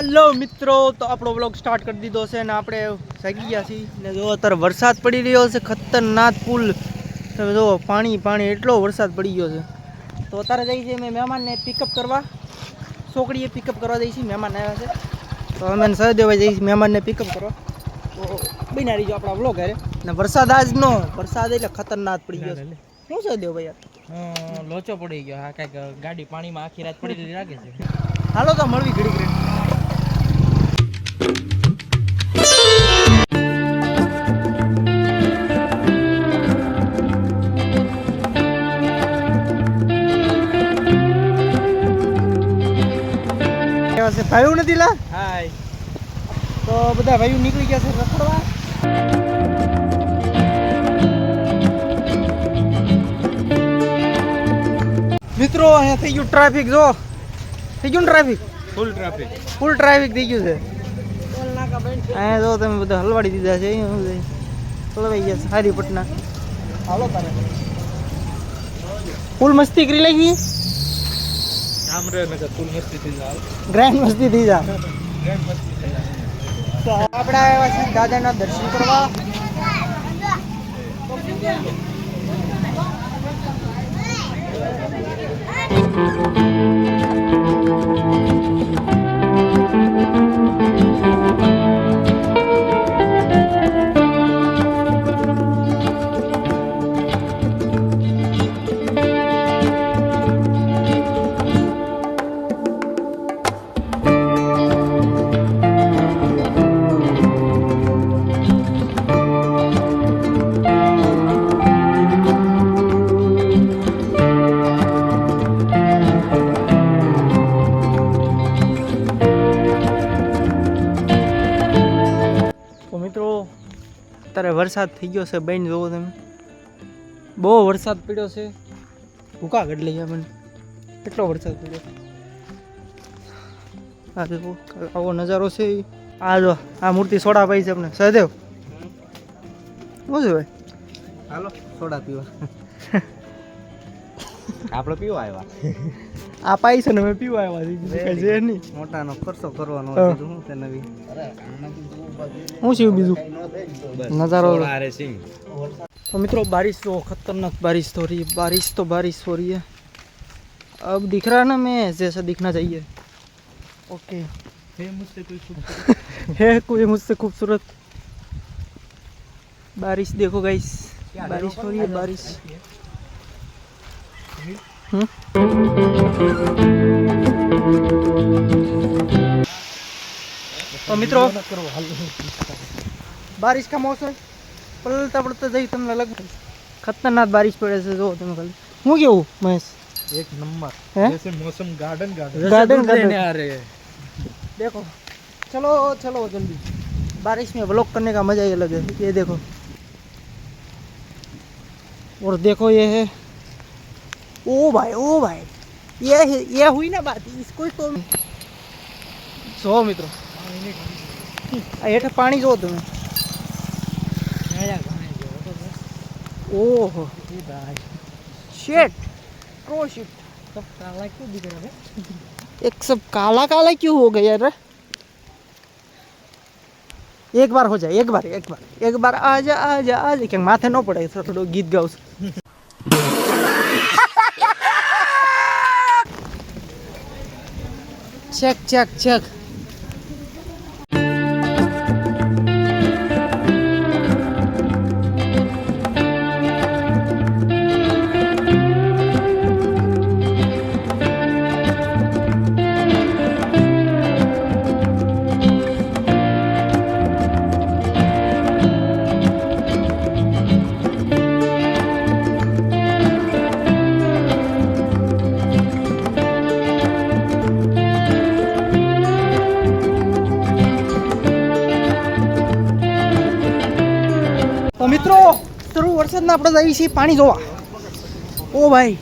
Hello મિત્રો તો આપણો બ્લોગ સ્ટાર્ટ કરી દીધો છે ને આપણે સાગી ગયા છીએ. ને જો અત્યારે વરસાદ પડી રહ્યો છે ખતરનાક પુલ. તમે જો પાણી પાણી એટલો વરસાદ પડી ગયો છે. તો અત્યારે જઈએ છીએ મેં મહેમાનને પિકઅપ કરવા. છોકરીએ પિકઅપ કરવા છીએ મહેમાન આવ્યા છે. તો અમે સહદેવભાઈ જઈએ છીએ મહેમાનને પિકઅપ કરવા. તો બીના રહીજો આપણા બ્લોગ હારે. ને વરસાદ આજ નો વરસાદ એટલે ખતરનાક પડી ગયો છે. શું સહદેવભાઈ યાર? લોચો પડી ગયો હા કાંઈક ગાડી પાણીમાં આખી રાત પડી રાખે છે. હાલો તો મળવી ઘડી ઘડી કેવા છે. ભાઈઓ નથી લા? હાય. તો બધા ભાઈઓ નીકળી ગયા છે રખડવા. મિત્રો અહીંયા થઈ ગયું ટ્રાફિક જો. થઈ ગયું traffic? Full traffic full traffic થઈ ગયું છે. અહીંયા જો તમે બધા હલવાડી દીધા છે? હલવાઈ ગયા છે હારી પટના હાલો તારે. ફૂલ મસ્તી કરી લાગી જામનગર ફૂલ મસ્તી થઈ જાય ગ્રાન્ડ મસ્તી થઈ જા તો આપણે આવ્યા છીએ દાદાના દર્શન કરવા. વરસાદ થઈ ગયો છે બેન જોવો તમે. બહુ વરસાદ પડ્યો છે. ભૂકા ગઢ લઈ મને કેટલો વરસાદ પડ્યો? આ જુઓ આવો નજારો છે. આ જો આ મૂર્તિ સોડા પાઈ છે આપણે સહદેવ. શું છે ભાઈ? હાલો સોડા પીવા. આપણે પીવા આવ્યા આ પાઈ છે ને મેં પીવા આવ્યા છે બીજું કાંઈ છે નહીં મોટાનો ખર્ચો કરવાનો હા. કીધું હું તે નવી શું છે બીજું नज़ारा हो- अरे सिंह तो मित्रों बारिश तो खतरनाक बारिश हो रही है बारिश तो बारिश हो रही है अब दिख रहा है ना मैं जैसा दिखना चाहिए ओके है मुझसे कोई है कोई मुझसे खूबसूरत बारिश देखो गाइस बारिश हो रही है बारिश हम्म? तो मित्रों बारिश का मौसम પલળતા પડતા જઈ તમને લગ ખતરનાક બારિશ પડે છે જો તમે ખાલી હું કેવું મહેશ एक नंबर हैं? जैसे मौसम गार्डन गार्डन गार्डन गार्डन आ रहे हैं देखो चलो चलो जल्दी बारिश में ब्लॉक करने का मजा ही अलग है ये देखो और देखो ये है ओ भाई ओ भाई। ये ये हुई ना बात इसको तो सो मित्र। હેઠે પાણી જો તમે ઓહો શેટ પ્રો શિટ सब काला क्यों दिख रहा है एक सब काला काला क्यों हो गया यार एक बार हो जाए एक बार एक बार एक बार। आ जा आ जा आ जा क्या माथे न पड़े थोड़ा थोड़ा गीत गाओ છેક છેક છેક ને આપણે જઈએ છીએ પાણી જોવા. ઓ ભાઈ.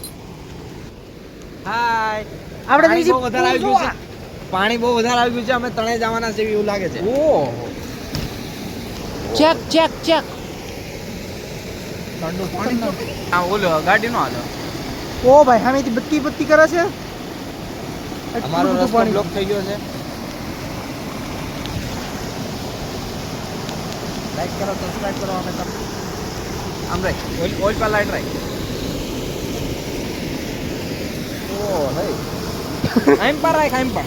હાય. આપણે જઈએ છીએ વધારે આવી ગયું છે. પાણી બહુ વધારે આવી ગયું છે. અમે ત્રણે જવાના છે એવું લાગે છે. Oh check check check. આ ઓલો ગાડી નો હાલો. ઓ ભાઈ હમેથી બત્તી બત્તી કરે છે? અમારો રસ્તો બ્લોક થઈ ગયો છે. લાઈક કરો સબસ્ક્રાઇબ કરો અમે તમને આમ રાખ ઓઇલ ઓઇલ પર લાઈટ રાખ ઓ હે આમ પર રાખ આમ પર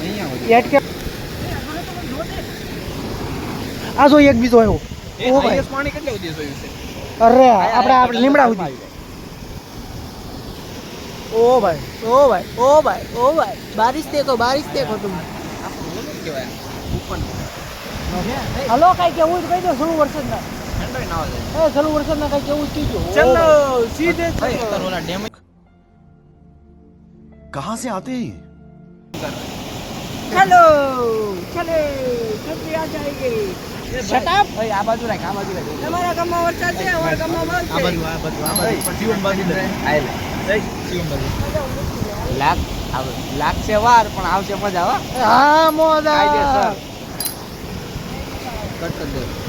અહીંયા હોય એટ કે આ જો એક બીજો આવ્યો ઓ ભાઈ પાણી કેટલે સુધી જોયું છે અરે આપણે આપણે લીમડા સુધી ઓ ભાઈ ઓ ભાઈ ઓ ભાઈ ઓ ભાઈ બારિશ દેખો બારિશ દેખો तुम આપણું ઉપરનું. હલો કઈ કેવું કહી દો શું વરસાદ ના. એ સલુ વરસાદ ના કઈ કેવું જ કીજો ચલો સીધે ચલો ઓલા ડેમ कहाँ से आते हैं ये? ચલો ચલે જલ્દી આ જાયગે શટ અપ ભાઈ આ બાજુ રાખ આ બાજુ રાખ તમારા ગામમાં વરસાદ છે અમારા ગામમાં બંધ આ બાજુ આ બાજુ આ બાજુ પણ શિવમ બાજુ લે આય લે જય શિવમ બાજુ લાખ આવે લાગશે વાર પણ આવશે મજા હો હા મોદા કાયદેસર. કટ કરી દે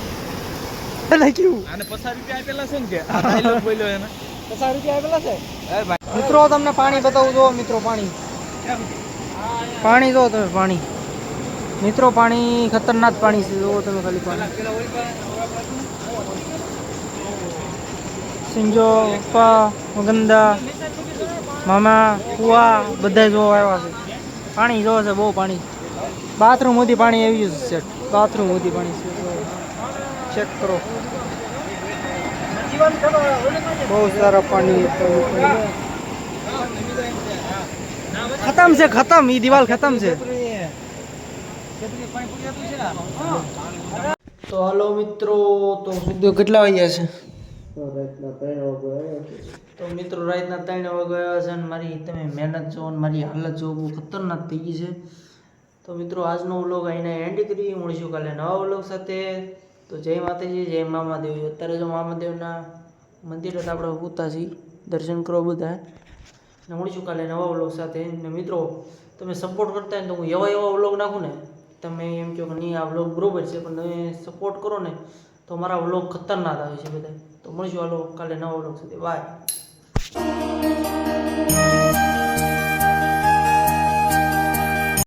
એટલે કેવું આને પચાસ રૂપિયા આપેલા છે ને કે? આ ડાયલોગ બોલ્યો એને. પચાસ રૂપિયા આપેલા છે? એ ભાઈ. મિત્રો તમને પાણી બતાવું જો મિત્રો પાણી. પાણી જો તમે પાણી. મિત્રો પાણી ખતરનાક પાણી છે જોવો તમે ખાલી પાણી. સિંજો પપ્પા મગંદા મામા કુવા બધા જોવા આવ્યા છે. પાણી જોવા છે બહુ પાણી. બાથરૂમ સુધી પાણી આવી ગયું છે બાથરૂમ સુધી પાણી છે. ચેક કરો. બહુ સારા પાણી ખતમ છે, ખતમ. ઈ દિવાલ ખતમ છે. તો હાલો મિત્રો, તો સુદ્યો કેટલા વાગ્યા છે? તો મિત્રો, રાતના ત્રણ વાગ્યા છે અને મારી તમે મહેનત જો મારી હાલત જો બહુ ખતરનાક થઈ ગઈ છે. તો મિત્રો, આજનો વ્લોગ અહીંને એન્ડ કરી મળીશું કાલે નવા વ્લોગ સાથે. તો જય માતાજી, જય મામાદેવ અત્યારે જો મામાદેવના મંદિર હતા આપણે પૂતા દર્શન કરો બધા. ને મળીશું કાલે નવા વ્લોગ સાથે. ને મિત્રો, તમે સપોર્ટ કરતા હોય તો હું એવા એવા વ્લોગ નાખું ને, તમે એમ કહો કે નહીં, આ વ્લોગ બરોબર છે, પણ તમે સપોર્ટ કરો ને, તો મારા વ્લોગ ખતરનાક આવે છે બધા તો મળીશું હાલો કાલે નવા વ્લોગ સાથે. બાય